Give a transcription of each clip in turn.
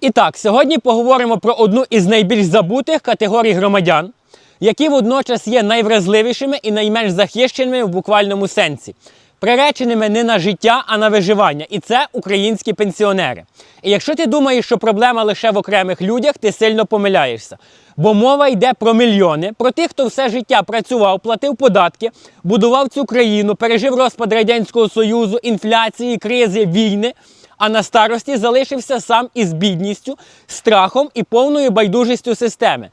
І так, сьогодні поговоримо про одну із найбільш забутих категорій громадян, які водночас є найвразливішими і найменш захищеними в буквальному сенсі, приреченими не на життя, а на виживання. І це українські пенсіонери. І якщо ти думаєш, що проблема лише в окремих людях, ти сильно помиляєшся. Бо мова йде про мільйони, про тих, хто все життя працював, платив податки, будував цю країну, пережив розпад Радянського Союзу, інфляції, кризи, війни а на старості залишився сам із бідністю, страхом і повною байдужістю системи.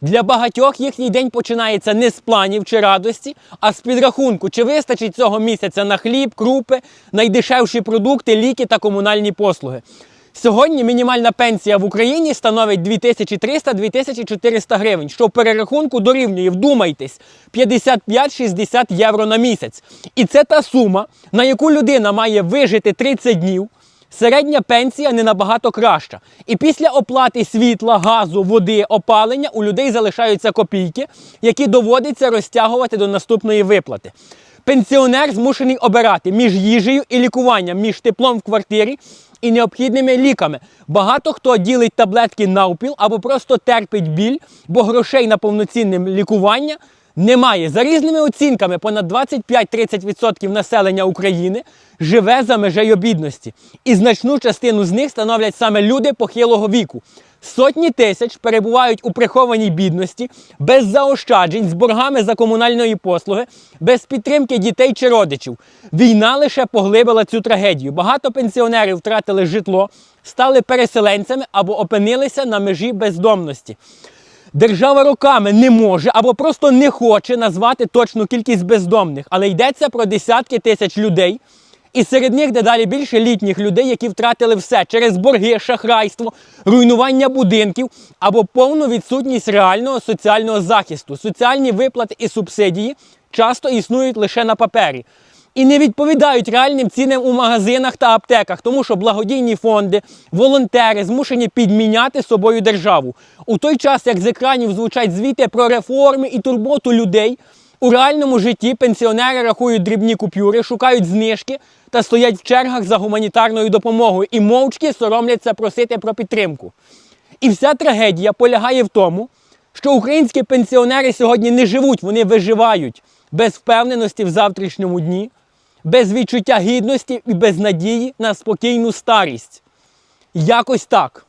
Для багатьох їхній день починається не з планів чи радості, а з підрахунку, чи вистачить цього місяця на хліб, крупи, найдешевші продукти, ліки та комунальні послуги. Сьогодні мінімальна пенсія в Україні становить 2300-2400 гривень, що в перерахунку дорівнює, вдумайтесь, 55-60 євро на місяць. І це та сума, на яку людина має вижити 30 днів. Середня пенсія не набагато краща. І після оплати світла, газу, води, опалення у людей залишаються копійки, які доводиться розтягувати до наступної виплати. Пенсіонер змушений обирати між їжею і лікуванням, між теплом в квартирі і необхідними ліками. Багато хто ділить таблетки навпіл або просто терпить біль, бо грошей на повноцінне лікування немає. За різними оцінками, понад 25-30% населення України живе за межею бідності. І значну частину з них становлять саме люди похилого віку. Сотні тисяч перебувають у прихованій бідності, без заощаджень, з боргами за комунальної послуги, без підтримки дітей чи родичів. Війна лише поглибила цю трагедію. Багато пенсіонерів втратили житло, стали переселенцями або опинилися на межі бездомності. Держава роками не може або просто не хоче назвати точну кількість бездомних, але йдеться про десятки тисяч людей. І серед них дедалі більше літніх людей, які втратили все через борги, шахрайство, руйнування будинків або повну відсутність реального соціального захисту. Соціальні виплати і субсидії часто існують лише на папері і не відповідають реальним цінам у магазинах та аптеках, тому що благодійні фонди, волонтери змушені підміняти собою державу. У той час, як з екранів звучать звіти про реформи і турботу людей, у реальному житті пенсіонери рахують дрібні купюри, шукають знижки та стоять в чергах за гуманітарною допомогою і мовчки соромляться просити про підтримку. І вся трагедія полягає в тому, що українські пенсіонери сьогодні не живуть, вони виживають без впевненості в завтрашньому дні, без відчуття гідності і без надії на спокійну старість. Якось так.